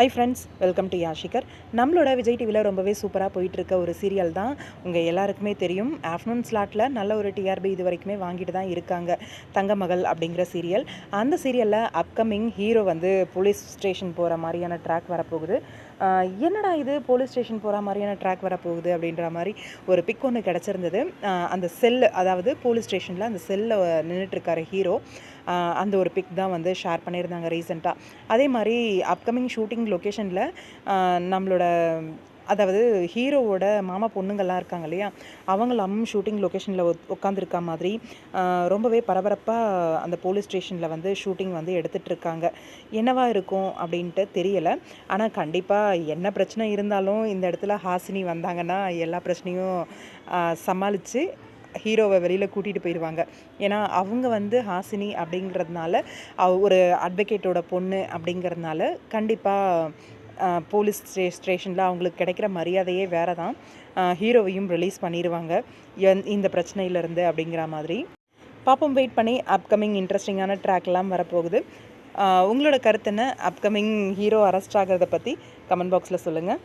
High friends welcome to யாஷிகர் நம்மளோட விஜய் டிவியில் ரொம்பவே சூப்பராக போயிட்டுருக்க ஒரு சீரியல் தான் உங்கள் எல்லாருக்குமே தெரியும். ஆஃப்டர்நூன் ஸ்லாட்டில் நல்ல ஒரு டிஆர்பி இது வரைக்குமே வாங்கிட்டு தான் இருக்காங்க தங்கமகள் அப்படிங்கிற சீரியல் அந்த சீரியலில் அப்கமிங் ஹீரோ வந்து போலீஸ் ஸ்டேஷன் போகிற மாதிரியான ட்ராக் வரப்போகுது. என்னடா இது? போலீஸ் ஸ்டேஷன் போகிற மாதிரியான ட்ராக் வரப்போகுது அப்படின்ற மாதிரி ஒரு பிக் ஒன்று கிடச்சிருந்தது. அந்த செல்லு அதாவது போலீஸ் ஸ்டேஷனில் அந்த செல்லில் நின்றுட்டுருக்காரு ஹீரோ அந்த ஒரு பிக் தான் வந்து ஷேர் பண்ணியிருந்தாங்க ரீசெண்டாக அதே மாதிரி அப்கமிங் ஷூட்டிங் லொக்கேஷனில் நம்மளோட அதாவது ஹீரோவோட மாமா பொண்ணுங்கள்லாம் இருக்காங்க இல்லையா? அவங்களும் ஷூட்டிங் லொக்கேஷனில் உட்காந்துருக்க மாதிரி ரொம்பவே பரபரப்பாக அந்த போலீஸ் ஸ்டேஷனில் வந்து ஷூட்டிங் வந்து எடுத்துகிட்டு இருக்காங்க என்னவா இருக்கும் அப்படின்ட்டு தெரியலை. ஆனால் கண்டிப்பாக என்ன பிரச்சனை இருந்தாலும் இந்த இடத்துல ஹாசினி வந்தாங்கன்னா எல்லா பிரச்சனையும் சமாளித்து ஹீரோவை வெளியில் கூட்டிகிட்டு போயிடுவாங்க ஏன்னா அவங்க வந்து ஹாசினி அப்படிங்கிறதுனால அவ ஒரு அட்வொகேட்டோட பொண்ணு அப்படிங்கிறதுனால கண்டிப்பாக போலீஸ் ஸ்டே ஸ்டேஷனில் அவங்களுக்கு கிடைக்கிற மரியாதையே வேறு தான் ஹீரோவையும் ரிலீஸ் பண்ணிடுவாங்க எந் இந்த பிரச்சனையிலேருந்து அப்படிங்கிற மாதிரி. பாப்போம் வெயிட் பண்ணி அப்கமிங் இன்ட்ரெஸ்டிங்கான ட்ராக்லாம் வரப்போகுது. உங்களோட கருத்து என்ன? அப்கமிங் ஹீரோ அரெஸ்ட் ஆகிறத பற்றி கமெண்ட் பாக்ஸில் சொல்லுங்கள்